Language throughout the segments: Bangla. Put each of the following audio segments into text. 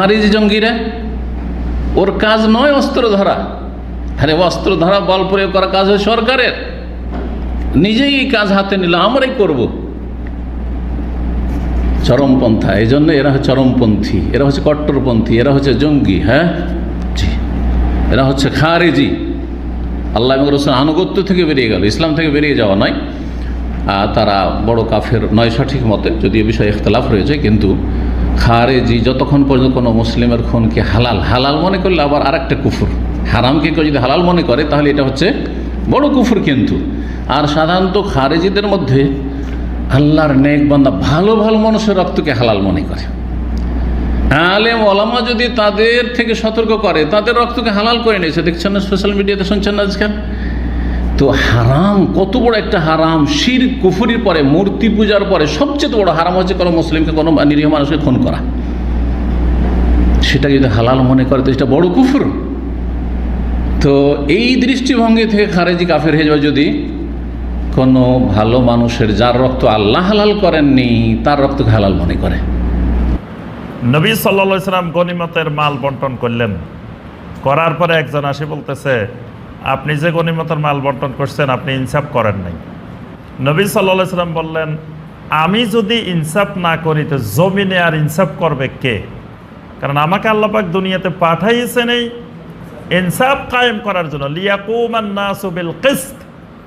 খারিজ জঙ্গিরা, ওর কাজ নয় অস্ত্র ধরা আরে অস্ত্র ধরা বল প্রয়োগ করা কাজ হয় সরকারের। নিজেই এই কাজ হাতে নিল আমরাই করব। চরমপন্থা এই জন্য এরা হচ্ছে চরমপন্থী, এরা হচ্ছে কট্টরপন্থী, এরা হচ্ছে জঙ্গি হ্যাঁ? এরা হচ্ছে খারেজি। আল্লাহ এবং রসুল আনুগত্য থেকে বেরিয়ে গেল, ইসলাম থেকে বেরিয়ে যাওয়া নয়। তারা বড় কাফের নয় সঠিক মতে যদি এ বিষয়ে ইখতলাফ রয়েছে, কিন্তু খারেজি যতক্ষণ পর্যন্ত কোনো মুসলিমের খুনকে হালাল হালাল মনে করলে আবার আরেকটা কুফুর। হারামকে কেউ যদি হালাল মনে করে, তাহলে এটা হচ্ছে বড় কুফুর কিন্তু। আর সাধারণত খারেজিদের মধ্যে আল্লাহর নেক বান্দা ভালো ভালো মানুষের রক্তকে হালাল মনে করে। আলেম, ওলামা যদি তাদের থেকে সতর্ক করে, তাদের রক্তকে হালাল করে নিয়েছে, দেখছেন না সোশ্যাল মিডিয়াতে শুনছেন না আজকাল? তো হারাম, কত বড় একটা হারাম। শির কুফুরির পরে, মূর্তি পূজার পরে সবচেয়ে বড় হারাম হচ্ছে কোনো মুসলিমকে, কোনো নিরীহ মানুষকে খুন করা। সেটা যদি হালাল মনে করে, তো সেটা বড় কুফুর। তো এই দৃষ্টিভঙ্গি থেকে খারেজি কাফের হয়ে যাবে যদি কোনো ভালো মানুষের, যার রক্ত আল্লাহ হালাল করেননি, তার রক্তকে হালাল মনে করে। নবী সাল্লা সাল্লাম গনিমতের মাল বন্টন করলেন। করার পরে একজন আসে বলতেছে আপনি যে গনিমতের মাল বন্টন করছেন, আপনি ইনসাফ করেন নাই। নবী সাল্লা সাল্লাম বললেন, আমি যদি ইনসাফ না করি, তো জমিনে আর ইনসাফ করবে কে? কারণ আমাকে আল্লাপাক দুনিয়াতে পাঠাইছেন এই ইনসাফ কায়েম করার জন্য। লিয়াকুমান নাসুবিল কিস্ত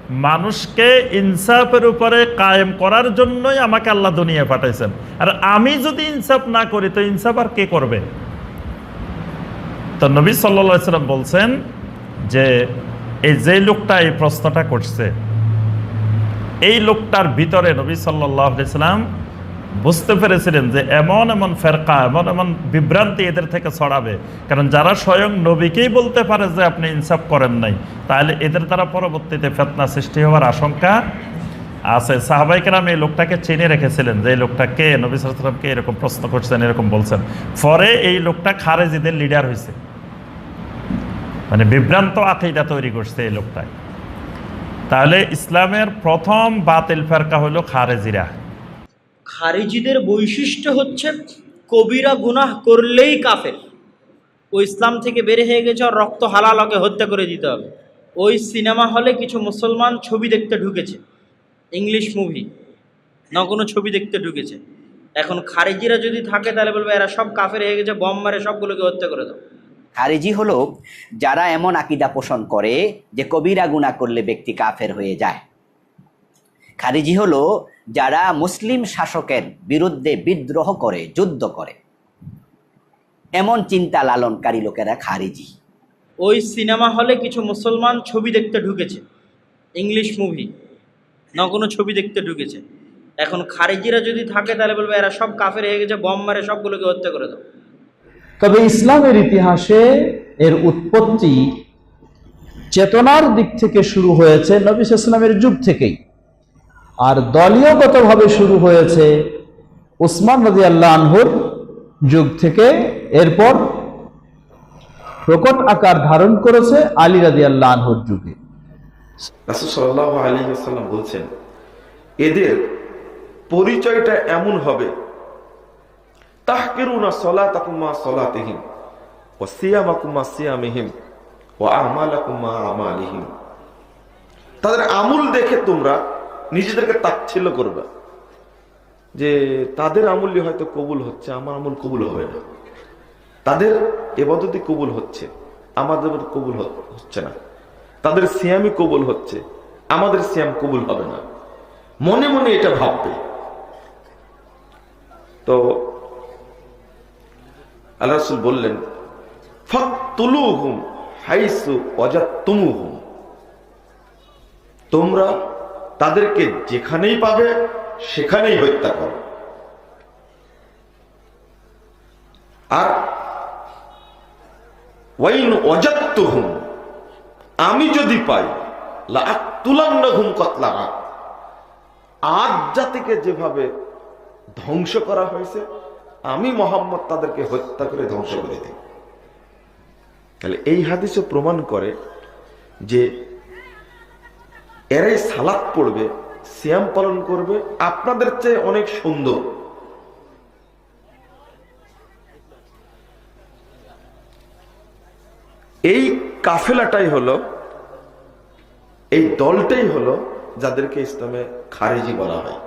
মানুষকে ইনসাফের উপরে কায়েম করার জন্যই আমাকে আল্লাহ দুনিয়া পাঠাইছেন। আর আমি যদি ইনসাফ না করি, তো ইনসাফ আর কে করবে? তো নবী সাল্লা সাল্লাম বলছেন যে এই যে লোকটা এই প্রশ্নটা করছে, এই লোকটার ভিতরে নবী সাল্লাম বুঝতে পেরেছিলেন যে এমন এমন ফেরকা, এমন এমন বিভ্রান্তি এদের থেকে ছড়াবে। কারণ যারা স্বয়ং নবীকেই বলতে পারে যে আপনি ইনসাফ করেন নাই, তাহলে এদের দ্বারা পরবর্তীতে ফেতনা সৃষ্টি হওয়ার আশঙ্কা আছে। সাহাবাইকেরাম এই লোকটাকে চিনে রেখেছিলেন যে এই লোকটা কে? নবী সালামকে এরকম প্রশ্ন করছেন, এরকম বলছেন। পরে এই লোকটা খারেজিদের লিডার হয়েছে মানে বিভ্রান্ত আকিদা তৈরি করছে এই লোকটায় তাহলে ইসলামের প্রথম বাতিল ফেরকা হলো খারেজিরা। খারিজিদের বৈশিষ্ট্য হচ্ছে কবিরা গুনাহ করলেই কাফের। ও ইসলাম থেকে বের হয়ে গেছে আর রক্ত হালাল ওকে হত্যা করে দিতে হবে। ওই সিনেমা হলে কিছু মুসলমান ছবি দেখতে ঢুকেছে, ইংলিশ মুভি, না কোনো ছবি দেখতে ঢুকেছে। এখন খারিজিরা যদি থাকে তাহলে বলবে, এরা সব কাফের হয়ে গেছে, বম মারে সবগুলোকে হত্যা করে দাও। খারিজি হলো যারা এমন আকিদা পোষণ করে যে কবিরা গুণা করলে ব্যক্তি কাফের হয়ে যায়। খারিজি হলো যারা মুসলিম শাসকের বিরুদ্ধে বিদ্রোহ করে, যুদ্ধ করে। এমন চিন্তা লালনকারী লোকেরা খারিজি। ওই সিনেমা হলে কিছু মুসলমান ছবি দেখতে ঢুকেছে। English movie. না, কোনো ছবি দেখতে ঢুকেছে। এখন খারিজিরা যদি থাকে তাহলে বলবে, এরা সব কাফের হয়ে গেছে, বম মারে সবগুলোকে হত্যা করে দাও। তবে ইসলামের ইতিহাসে এর উৎপত্তি চেতনার দিক থেকে শুরু হয়েছে নবী ইসলামের যুগ থেকেই। আর দলীয়গতভাবে শুরু হয়েছে উসমান নদী আল্লাহ আনহুর যুগ থেকে। এরপর প্রকট আকার ধারণ করেছে আলী রাজি আল্লাহ আনহুর যুগে। আলী বলছেন, এদের পরিচয়টা এমন হবে তাহকিরুনা সলাতাকুমা সলাতিহিম ও সিয়ামাকুমা সিয়ামিহিম ও আমালাকুমা আমালিহিম। তাদের আমুল দেখে তোমরা নিজেদেরকে তাচ্ছিল্য করবে। যে তাদের আমূল্য হয়তো কবুল হচ্ছে, আমার আমূল কবুল হবে না। তাদের এবাদতি কবুল হচ্ছে, আমাদের কবুল হচ্ছে না। তাদের সিয়ামই কবুল হচ্ছে, আমাদের সিয়াম কবুল হবে না। মনে মনে এটা ভাববে। তো আল্লাহ রাসূল বললেন তোমরা তাদেরকে যেখানেই পাবে, সেখানেই হত্যা করো। আর ওয়াইন অজাত্তুহুম আমি যদি পাই লাতুলান্নহুম কতলা আজ জাতিকে যেভাবে ধ্বংস করা হয়েছে আমি মোহাম্মদ তাদেরকে হত্যা করে ধ্বংস করে দিই। তাহলে এই হাদিসও প্রমাণ করে যে এরাই সালাদ পড়বে, সিয়াম পালন করবে, আপনাদের চেয়ে অনেক সুন্দর। এই কাফেলাটাই হলো, এই দলটাই হলো যাদেরকে ইসলামে খারেজি বলা হয়।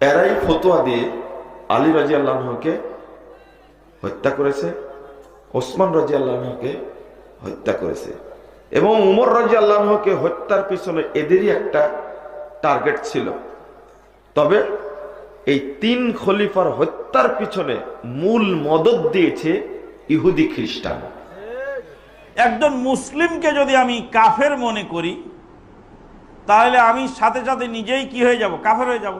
এরাই ফতোয়া দিয়ে আলী রাজি আল্লাহকে হত্যা করেছে, ওসমান রাজি আল্লাহকে হত্যা করেছে এবং উমর রাজি আল্লাহকে হত্যার পিছনে এদেরই একটা টার্গেট ছিল। তবে এই তিন খলিফার হত্যার পিছনে মূল মদত দিয়েছে ইহুদি খ্রিস্টান। একজন মুসলিমকে যদি আমি কাফের মনে করি, তাহলে আমি সাথে সাথে নিজেই কি হয়ে যাব? কাফের হয়ে যাব।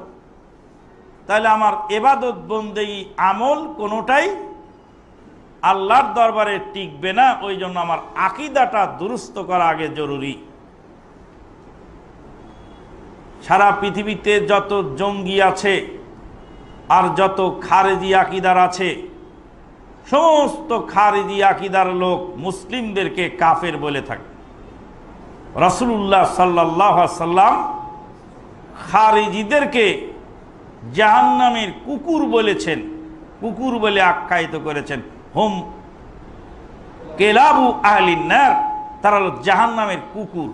তাহলে আমার এবাদত বন্দেই আমল কোনোটাই আল্লাহর দরবারে টিকবে না, ওই জন্য আমার আকিদাটা দুরুস্ত করা আগে জরুরি। সারা পৃথিবীতে যত জঙ্গি আছে আর যত খারেজি আকিদার আছে, সমস্ত খারেজি আকিদার লোক মুসলিমদেরকে কাফের বলে থাকে। রসুল্লাহ সাল্লাহ সাল্লাম খারিজিদেরকে জাহান্নামের কুকুর বলেছেন কুকুর বলে আখ্যায়িত করেছেন। হোম কেলাবু আহলিনার তারা হলো জাহান্নামের কুকুর।